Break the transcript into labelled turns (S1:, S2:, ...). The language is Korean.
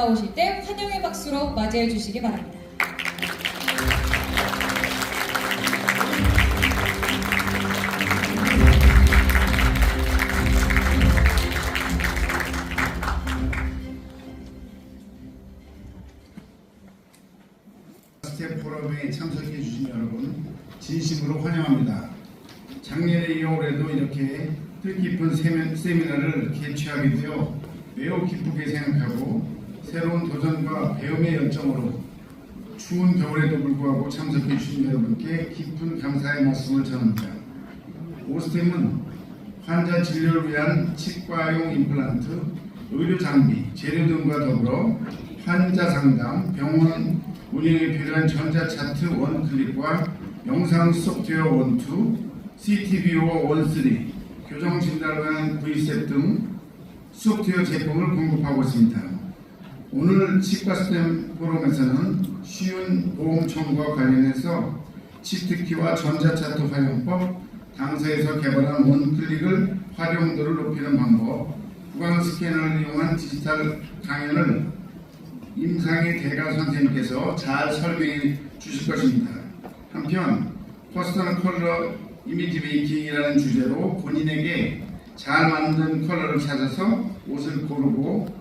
S1: 다가오실 때 환영의 박수로 맞이해 주시기 바랍니다.
S2: 진심으로 환영합니다. 작년에 이어 올해도 이렇게 뜻깊은 세미- 세미나를 개최하게 되어 매우 기쁘게 생각하고 새로운 도전과 배움의 열정으로 추운 겨울에도 불구하고 참석해 주신 여러분께 깊은 감사의 말씀을 전합니다. 오스템은 환자 진료를 위한 치과용 임플란트, 의료 장비, 재료 등과 더불어 환자 상담, 병원 운영에 필요한 전자차트 원클릭과 영상 소프트웨어 원투, CTVO 원쓰리, 교정 진단을 위한 V셋 등 소프트웨어 제품을 공급하고 있습니다. 오늘 치과 스템 포럼에서는 쉬운 보험 청구와 관련해서 치트키와 전자차트 활용법, 당사에서 개발한 원클릭을 활용도를 높이는 방법, 구강 스캐너를 이용한 디지털 강연을 임상의 대가 선생님께서 잘 설명해 주실 것입니다. 한편 퍼스널 컬러 이미지 메이킹이라는 주제로 본인에게 잘 맞는 컬러를 찾아서 옷을 고르고